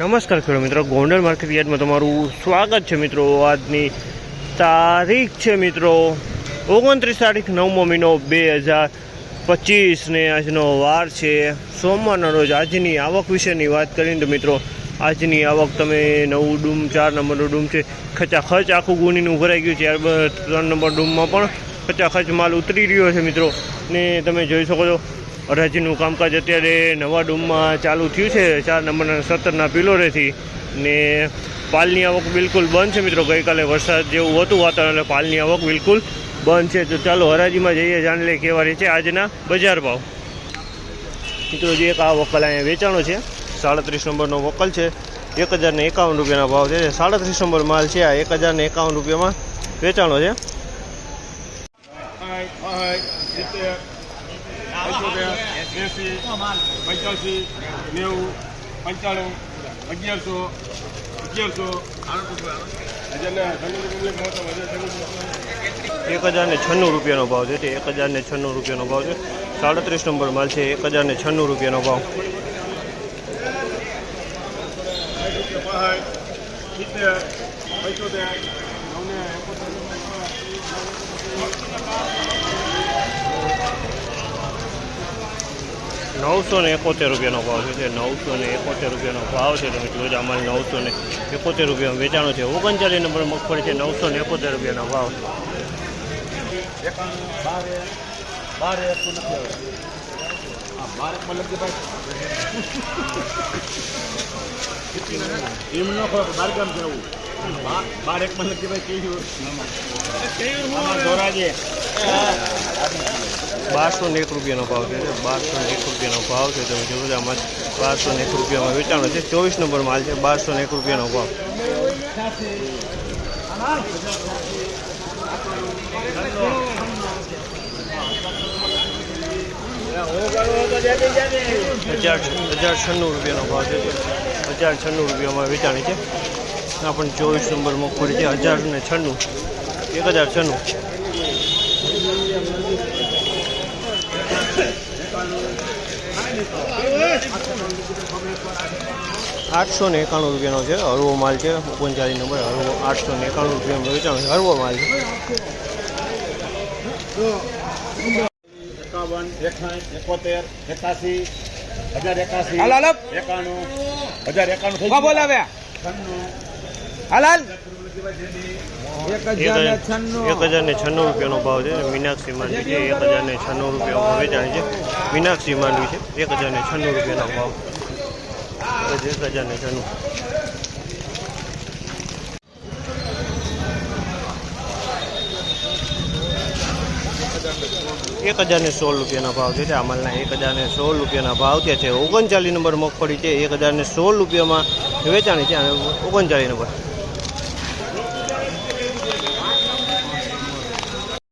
નમસ્કાર ખેડૂત મિત્રો. ગોંડલ માર્કેટ યાર્ડમાં તમારું સ્વાગત છે મિત્રો. આજની તારીખ છે મિત્રો ઓગણત્રીસ તારીખ નવમો મહિનો બે હજાર પચીસને આજનો વાર છે. સોમવારના રોજ આજની આવક વિશેની વાત કરીને તો મિત્રો, આજની આવક તમે નવું ડૂમ, ચાર નંબરનું ડૂમ છે. ખચાખચ આખું ગુનીનું ભરાઈ ગયું છે. ત્યારબાદ ત્રણ નંબર ડૂમમાં પણ ખચાખચ માલ ઉતરી રહ્યો છે મિત્રો. ને તમે જોઈ શકો છો હરાજીનું કામકાજ અત્યારે નવા ડૂમમાં ચાલુ થયું છે. ચાર નંબરના સત્તરના પિલોરેથી ને પાલની આવક બિલકુલ બંધ છે મિત્રો. ગઈકાલે વરસાદ જેવું હતું વાતાવરણ, એટલે પાલની આવક બિલકુલ બંધ છે. તો ચાલો હરાજીમાં જઈએ, જાણી લઈએ કેવા રહે છે આજના બજાર ભાવ. મિત્રો, જે એક આ વકલ અહીંયા વેચાણો છે, સાડત્રીસ નંબરનો વકલ છે. એક હજારને એકાવન રૂપિયાના ભાવ છે. સાડત્રીસ નંબર માલ છે આ એક હજારને એકાવન રૂપિયામાં વેચાણો છે. પંચોતેર, એંસી, પંચ્યાસી, નેવું, પંચાણું, અગિયારસો, અગિયારસો. એક હજાર ને છન્નું રૂપિયાનો ભાવ છે તે એક હજાર ને છન્નું રૂપિયાનો ભાવ છે. સાડત્રીસ નંબર માલ છે એક હજાર ને છન્નું રૂપિયાનો ભાવ. પંચોતેર, નવને એકોતેર, નવસો ને એકોતેર રૂપિયાનો ભાવ છે નવસો ને એકોતેર રૂપિયાનો ભાવ છે તમે જોજો અમારે નવસો ને એકોતેર રૂપિયામાં વેચાણો છે. ઓગણચાલીસ નંબર મગફળી છે નવસો ને એકોતેર રૂપિયાનો ભાવ. એકાણું, જવું બારસો ને એક રૂપિયાનો ભાવ છે બારસો ને એક રૂપિયાનો ભાવ છે. તમે જોજો આમાં બારસો ને એક રૂપિયામાં વેચાણો છે. ચોવીસ નંબર માલ છે, બારસો ને એક રૂપિયાનો ભાવ. હજાર હજાર છન્નું રૂપિયાનો ભાવ છે. હજાર છન્નું રૂપિયામાં વેચાણી છે. આ પણ ચોવીસ નંબર મગફળી છે. હજાર ને છન્નું. એક હજાર છન્નું. આઠસો ને એકાણું રૂપિયાનો છે હળવો માલ છે ઓગણચાલીસ નંબર હળવો આઠસો ને એકાણું રૂપિયાનો વેચાણો છે હળવો માલ છે એકાવન એકાઠ એકોતેર એકાસી હજાર એકાસી હાલ, હાલ. એકાણું હજાર એકાણું થઈ કોણ ગયું. બોલાવ્યા છન્નું એક હજાર ને છન્નું. રૂપિયાનો ભાવ છે. મીનાક્ષી માંડવી છે. એક હજાર ને છન્નું રૂપિયામાં વેચાણી છે. મીનાક્ષી માંડવી છે. એક હજાર ને છન્નું રૂપિયાનો ભાવ. એક હજાર ને છન્નું. એક હજાર ને સોળ રૂપિયાના ભાવ છે. આ માલના એક હજાર ને સોળ રૂપિયાના ભાવ ત્યાં છે. ઓગણચાલીસ નંબર મગફળી છે. એક હજાર ને સોળ રૂપિયામાં વેચાણી છે. અને ઓગણચાલીસ નંબર.